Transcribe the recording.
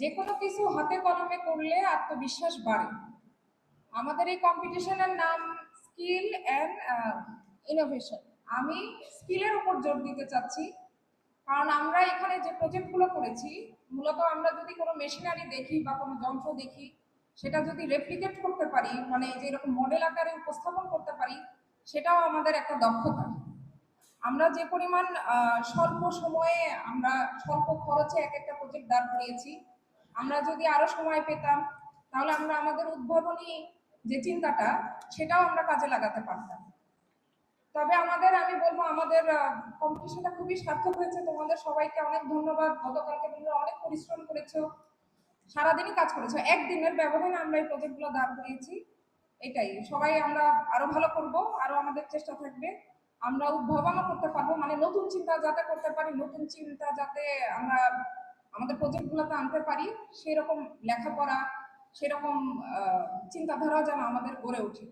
যে কোনো কিছু হাতে কলমে করলে আত্মবিশ্বাস বাড়ে। আমাদের এই কম্পিটিশনের নাম স্কিল অ্যান্ড ইনোভেশন আমি স্কিলের উপর জোর দিতে চাচ্ছি। কারণ আমরা এখানে যে প্রজেক্টগুলো করেছি, মূলত আমরা যদি কোনো মেশিনারি দেখি বা কোনো যন্ত্র দেখি, সেটা যদি রেপ্লিকেট করতে পারি মানে যে এরকম মডেল আকারে উপস্থাপন করতে পারি, সেটাও আমাদের একটা দক্ষতা। আমরা যে পরিমাণ স্বল্প সময়ে আমরা স্বল্প খরচে এক একটা প্রজেক্ট দাঁড় করিয়েছি আমরা যদি আরও সময় পেতাম, তাহলে আমরা আমাদের উদ্ভাবনী যে চিন্তাটা, সেটাও আমরা কাজে লাগাতে পারতাম। তবে আমাদের, আমি বলব, আমাদের কম্পিটিশনটা খুবই সার্থক হয়েছে। তোমাদের সবাইকে অনেক ধন্যবাদ। গতকালকে তোমরা অনেক পরিশ্রম করেছ। সারাদিনই কাজ করেছ। একদিনের ব্যবধানে আমরা এই প্রজেক্টগুলো দাঁড় করিয়েছি। এটাই। সবাই আমরা আরও ভালো করব, আরও আমাদের চেষ্টা থাকবে। আমরা উদ্ভাবনও করতে পারব। মানে নতুন চিন্তা যাতে করতে পারি, নতুন চিন্তা যাতে আমরা আমাদের প্রজেক্টগুলোতে আনতে পারি সেরকম লেখাপড়া সেরকম চিন্তাধারা যেন আমাদের গড়ে ওঠে।